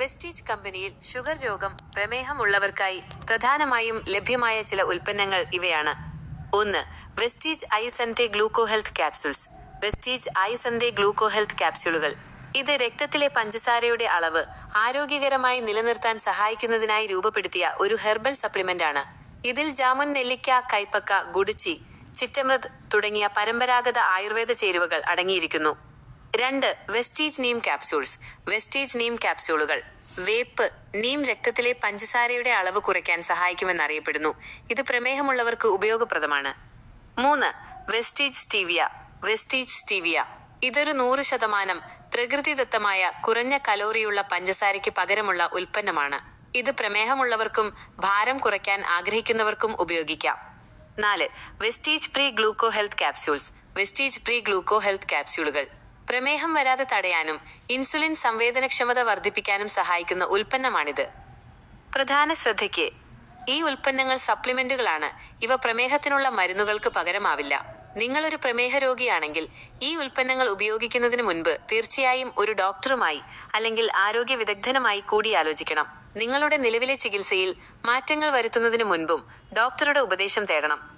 Vestige കമ്പനിയിൽ sugar രോഗം പ്രമേഹം ഉള്ളവർക്കായി പ്രധാനമായും ലഭ്യമായ ചില ഉൽപ്പന്നങ്ങൾ ഇവയാണ്. ഒന്ന് വെസ്റ്റീജ് ഐസന്റെ ഗ്ലൂക്കോ ഹെൽത്ത് ക്യാപ്സൂൾസ് വെസ്റ്റീജ് ഐസന്റെ ഗ്ലൂക്കോ ഹെൽത്ത് ക്യാപ്സ്യൂളുകൾ. ഇത് രക്തത്തിലെ പഞ്ചസാരയുടെ അളവ് ആരോഗ്യകരമായി നിലനിർത്താൻ സഹായിക്കുന്നതിനായി രൂപപ്പെടുത്തിയ ഒരു ഹെർബൽ സപ്ലിമെന്റ് ആണ് ഇതിൽ ജാമുൻ നെല്ലിക്ക കൈപ്പക്ക ഗുടിച്ചി ചിറ്റമൃത് തുടങ്ങിയ പരമ്പരാഗത ആയുർവേദ ചേരുവകൾ അടങ്ങിയിരിക്കുന്നു. രണ്ട് Vestige neem capsules Vestige neem കാപ്സ്യൂളുകൾ വേപ്പ് നീം രക്തത്തിലെ പഞ്ചസാരയുടെ അളവ് കുറയ്ക്കാൻ സഹായിക്കുമെന്നറിയപ്പെടുന്നു. ഇത് പ്രമേഹമുള്ളവർക്ക് ഉപയോഗപ്രദമാണ്. മൂന്ന് വെസ്റ്റീജ് സ്റ്റീവിയ വെസ്റ്റീജ് സ്റ്റീവിയ ഇതൊരു നൂറ് ശതമാനം പ്രകൃതിദത്തമായ കുറഞ്ഞ കലോറിയുള്ള പഞ്ചസാരയ്ക്ക് പകരമുള്ള ഉൽപ്പന്നമാണ്. ഇത് പ്രമേഹമുള്ളവർക്കും ഭാരം കുറയ്ക്കാൻ ആഗ്രഹിക്കുന്നവർക്കും ഉപയോഗിക്കാം. നാല് Vestige pre gluco health capsules Vestige pre gluco health ക്യാപ്സ്യൂളുകൾ പ്രമേഹം വരാതെ തടയാനും ഇൻസുലിൻ സംവേദനക്ഷമത വർദ്ധിപ്പിക്കാനും സഹായിക്കുന്ന ഉൽപ്പന്നമാണിത്. പ്രധാന ശ്രദ്ധയ്ക്ക് ഈ ഉൽപ്പന്നങ്ങൾ സപ്ലിമെന്റുകളാണ്. ഇവ പ്രമേഹത്തിനുള്ള മരുന്നുകൾക്ക് പകരമാവില്ല. നിങ്ങളൊരു പ്രമേഹ രോഗിയാണെങ്കിൽ ഈ ഉൽപ്പന്നങ്ങൾ ഉപയോഗിക്കുന്നതിന് മുൻപ് തീർച്ചയായും ഒരു ഡോക്ടറുമായി അല്ലെങ്കിൽ ആരോഗ്യ വിദഗ്ധനുമായി കൂടിയാലോചിക്കണം. നിങ്ങളുടെ നിലവിലെ ചികിത്സയിൽ മാറ്റങ്ങൾ വരുത്തുന്നതിന് മുൻപും ഡോക്ടറുടെ ഉപദേശം തേടണം.